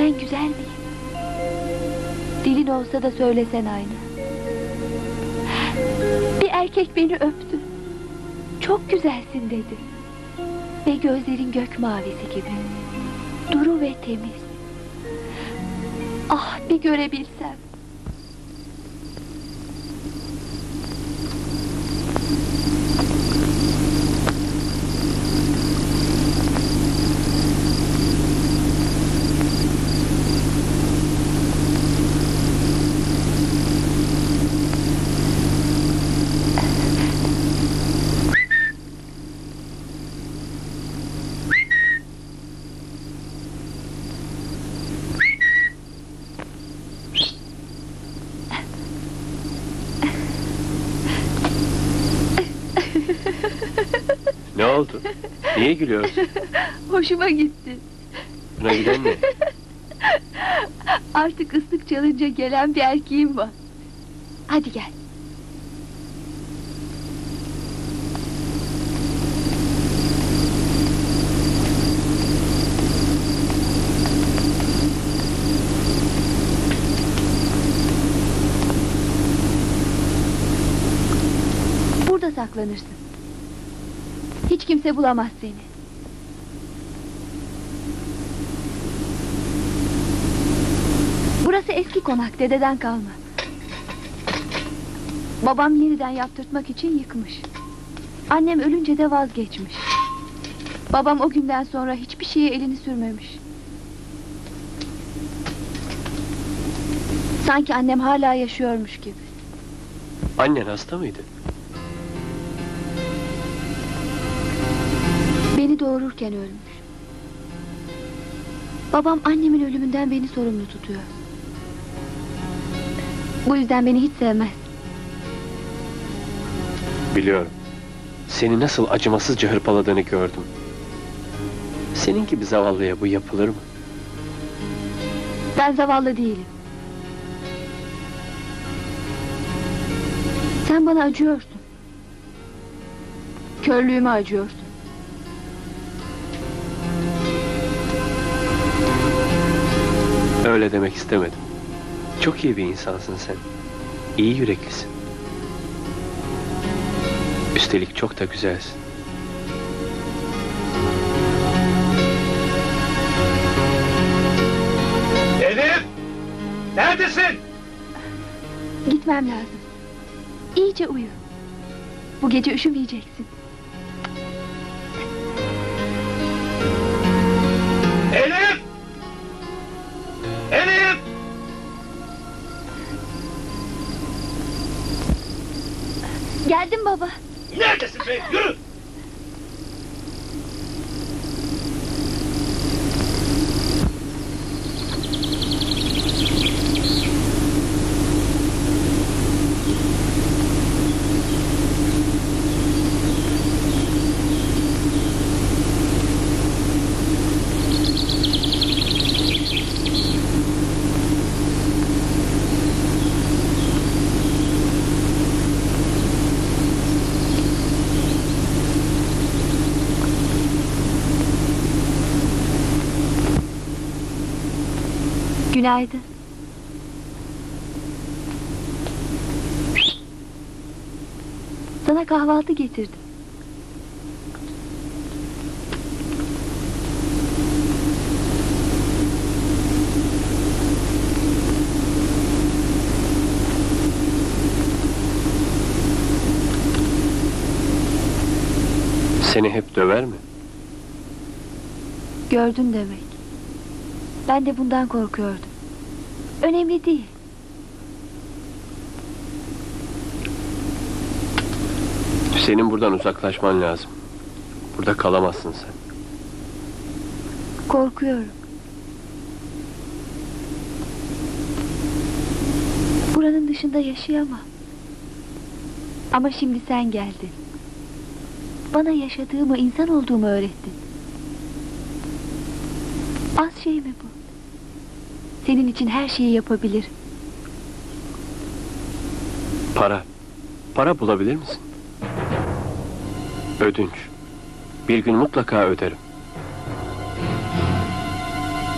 Ben güzel miyim? Dilin olsa da söylesen aynı. Bir erkek beni öptü. Çok güzelsin dedi. Ve gözlerin gök mavisi gibi. Duru ve temiz. Ah bir görebilsem. Oldu? Niye gülüyorsun? Hoşuma gitti. Buna giden ne? Artık ıslık çalınca gelen bir erkeğim var. Hadi gel. Burada saklanırsın. Hiç kimse bulamaz seni. Burası eski konak, dededen kalma. Babam yeniden yaptırtmak için yıkmış. Annem ölünce de vazgeçmiş. Babam o günden sonra hiçbir şeye elini sürmemiş. Sanki annem hala yaşıyormuş gibi. Annen hasta mıydı? Doğururken ölmüş. Babam annemin ölümünden beni sorumlu tutuyor. Bu yüzden beni hiç sevmez. Biliyorum. Seni nasıl acımasızca hırpaladığını gördüm. Senin gibi zavallıya bu yapılır mı? Ben zavallı değilim. Sen bana acıyorsun. Körlüğüme acıyorsun. Öyle demek istemedim. Çok iyi bir insansın sen. İyi yüreklisin. Üstelik çok da güzelsin. Elif! Neredesin? Gitmem lazım. İyice uyu. Bu gece üşümeyeceksin. Geldim baba. Neredesin be? Yürü! Günaydın. Sana kahvaltı getirdim. Seni hep döver mi? Gördün demek. Ben de bundan korkuyordum. Önemli değil. Senin buradan uzaklaşman lazım. Burada kalamazsın sen. Korkuyorum. Buranın dışında yaşayamam. Ama şimdi sen geldin. Bana yaşadığımı, insan olduğumu öğrettin. Az şey mi bu? Senin için her şeyi yapabilirim. Para. Para bulabilir misin? Ödünç. Bir gün mutlaka öderim.